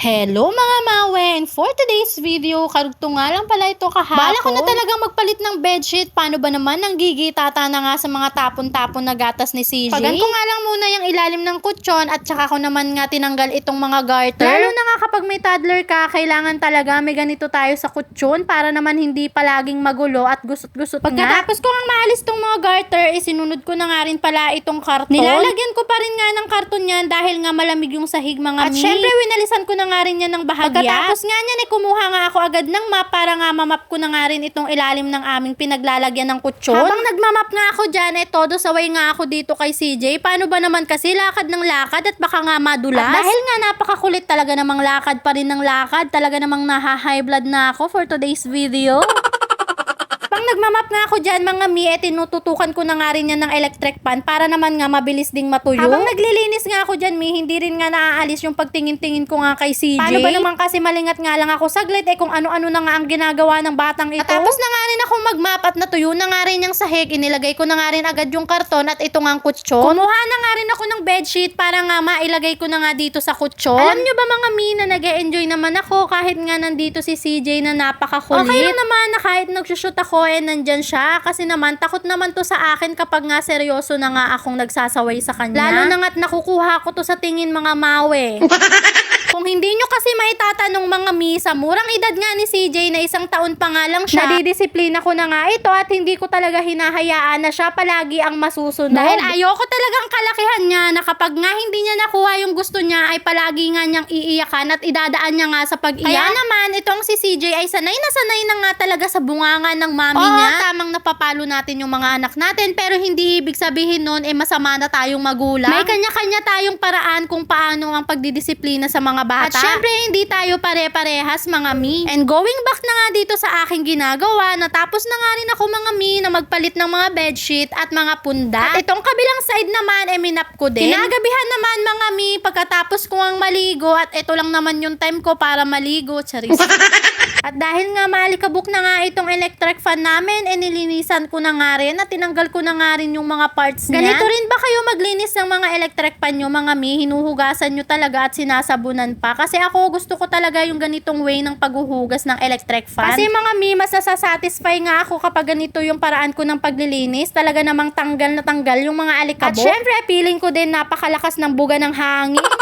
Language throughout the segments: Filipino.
Hello mga mawe! And for today's video, karugto nga lang pala ito kahapon. Bala ko na talagang magpalit ng bedsheet. Paano ba naman nang gigitata na nga sa mga tapon-tapon na gatas ni CJ? Pagan ko nga lang muna yung ilalim ng kutsyon at saka ko naman nga tinanggal itong mga garter. Lalo na nga kapag may toddler ka, kailangan talaga may ganito tayo sa kutsyon para naman hindi palaging magulo at gusot-gusot Pagkatapos ko nga maalis tong mga garter, isinunod ko na nga rin pala itong karton. Nilalagyan ko pa rin nga ng karton yan dahil nga malamig yung sahig mga At mi. syempre, winalisan ko na nga rin yan ng bahagya. Pagkatapos nga niyan, eh, kumuha nga ako agad ng map para nga mamap ko na nga rin itong ilalim ng aming pinaglalagyan ng kutsyon. Habang nagmamap nga ako dyan, eh, todo saway nga ako dito kay CJ. Paano ba naman kasi lakad ng lakad at baka nga madulas? At dahil nga napakakulit talaga namang lakad pa rin ng lakad, talaga namang naha-high blood na ako for today's video. Nagmamap nga ako dyan, mga mi, eh, tinututukan ko na nga rin yan ng electric pan para naman nga mabilis ding matuyo. Habang naglilinis nga ako dyan, mi, hindi rin nga naaalis yung pagtingin-tingin ko nga kay CJ. Paano ba naman kasi malingat nga lang ako saglit eh kung ano-ano na nga ang ginagawa ng batang ito. At tapos na nga rin ako magmap at natuyo na nga rin yung sahig. Inilagay ko na nga rin agad yung karton at ito nga ang kutsyon. Kumuha na nga rin ako ng bedsheet para nga mailagay ko na nga dito sa kutsyon. Alam nyo ba mga mi na nag enjoy naman ako kahit nga nandito si CJ na napakakulit. Okay lang naman na kahit nagsushoot ako eh nandyan siya kasi naman takot naman to sa akin kapag nga seryoso na nga akong nagsasaway sa kanya. Lalo na nga't nakukuha ko to sa tingin mga mawe. Hindi nyo kasi maitatanong mga mi, sa murang edad nga ni CJ na isang taon pa nga lang siya, nadidisiplina ko na nga ito at hindi ko talaga hinahayaan na siya palagi ang masusunod. Dahil ayoko talagang kalakihan niya na kapag nga hindi niya nakuha yung gusto niya ay palagi nga niyang iiyakan at idadaan niya nga sa pag-iyak. Kaya naman, itong si CJ ay sanay na sanay na nga talaga sa bunganga ng mami Oo, niya. tamang napapalo natin yung mga anak natin pero hindi ibig sabihin nun eh masama na tayong magulang. May kanya-kanya tayong paraan kung paano ang pagdidisiplina sa mga bata. At syempre, hindi tayo pare-parehas mga mi. And going back na nga dito sa aking ginagawa, natapos na nga rin ako mga mi na magpalit ng mga bedsheet at mga punda. At itong kabilang side naman, eh minap ko din. Kinagabihan naman mga mi, pagkatapos ko ang maligo at ito lang naman yung time ko para maligo. Charis. At dahil nga malikabok na nga itong electric fan namin, eh nilinisan ko na nga rin at tinanggal ko na nga rin yung mga parts niya. Ganito rin ba kayo maglinis ng mga electric fan nyo mga mi? Hinuhugasan nyo talaga at sinasabunan pa. Kasi ako gusto ko talaga yung ganitong way ng paghuhugas ng electric fan. Kasi mga mi, mas nasasatisfy nga ako kapag ganito yung paraan ko ng paglilinis. Talaga namang tanggal na tanggal yung mga alikabok. At syempre, feeling ko din napakalakas ng buga ng hangin.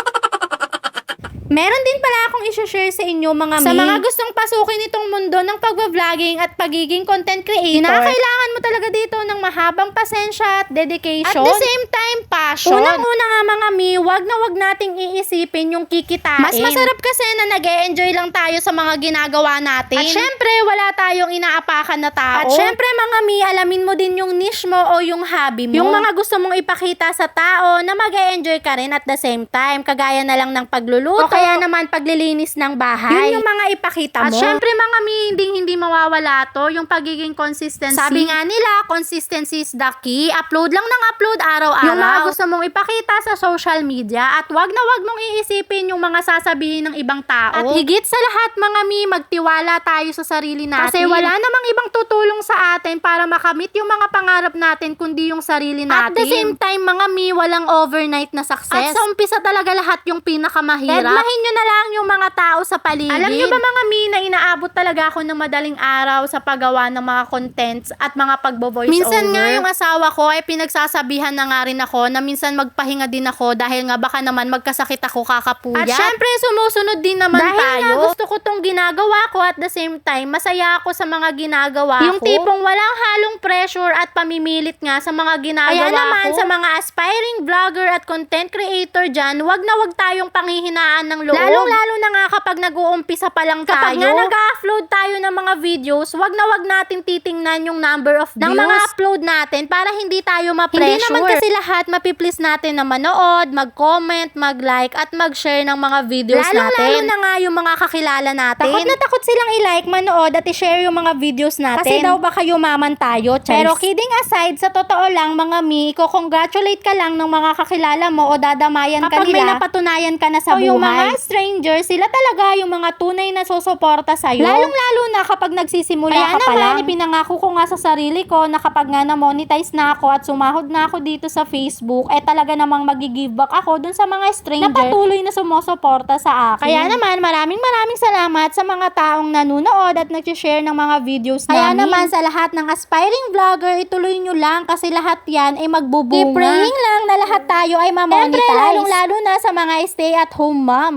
Meron din pala akong i-share sa inyo mga Sa mga gustong pasukin itong mundo ng pagbabloging at pagiging content creator, kinakailangan mo talaga dito ng mahabang pasensya at dedication. At the same time, passion. Unang-una nga mga mi, wag na wag nating iisipin yung kikitain. Mas masarap kasi na nag enjoy lang tayo sa mga ginagawa natin. At syempre, wala tayong inaapakan na tao. At syempre mga mi, alamin mo din yung niche mo o yung hobby mo. Yung mga gusto mong ipakita sa tao na mag enjoy ka rin at the same time. Kagaya na lang ng pagluluto. O kaya naman paglilinis ng bahay. Yun yung mga ipakita mo. At syempre mga mi, hindi hindi mawawala to. Yung pagiging consistency. Sabi nga nila, consistency is the key. Upload lang ng upload araw-araw. Yung mga gusto mong ipakita sa social media at wag na wag mong iisipin yung mga sasabihin ng ibang tao. At higit sa lahat mga mi, magtiwala tayo sa sarili natin. Kasi wala namang ibang tutulong sa atin para makamit yung mga pangarap natin kundi yung sarili natin. At the same time mga mi, walang overnight na success. At sa umpisa talaga lahat yung pinakamahirap. Redmahin nyo na lang yung mga tao sa paligid. Alam nyo ba mga mi na inaabot talaga ako ng madaling araw sa paggawa ng mga contents at mga pagbo-voice Minsan over. nga yung asawa ko ay pinagsasabihan na nga rin ako na minsan magpahinga din ako dahil nga baka naman magkasakit ako kakapuyat. At syempre sumusunod din naman Dahil tayo. nga gusto ko tong ginagawa ko at the same time masaya ako sa mga ginagawa Yung ko. Yung tipong walang halong pressure at pamimilit nga sa mga ginagawa Kaya naman, ko. sa mga aspiring vlogger at content creator dyan, wag na wag tayong panghihinaan ng loob. Lalong-lalo na nga kapag nag-uumpisa pa lang Kapag tayo. nga nag-upload tayo ng mga videos, wag na wag natin titingnan yung number of views ng mga upload natin para hindi tayo ma-pressure. Hindi naman kasi lahat mapiplease natin na manood, mag-comment, mag-like, at mag-share ng mga videos Lalong-lalo natin. Lalo na nga yung mga kakilala natin. Takot na takot silang i-like, manood, at i-share yung mga videos natin. Kasi daw baka yumaman tayo, Charis. Pero kidding aside, sa totoo lang, mga mi, ko-congratulate ka lang ng mga kakilala mo o dadamayan ka Kapag nila. may napatunayan ka na sa O buhay. yung mga mga stranger, sila talaga yung mga tunay na susuporta sa'yo. Lalong-lalo na kapag nagsisimula Kaya ka pa naman, lang. ipinangako ko nga sa sarili ko na kapag nga na-monetize na ako at sumahod na ako dito sa Facebook, eh talaga namang mag-give back ako dun sa mga stranger na patuloy na sumusuporta sa akin. Kaya naman, maraming maraming salamat sa mga taong nanonood at nag-share ng mga videos Kaya namin. naman, sa lahat ng aspiring vlogger, ituloy nyo lang kasi lahat yan ay magbubunga. Keep praying lang na lahat tayo ay mamonetize. Siyempre, lalong-lalo na sa mga stay at home mom.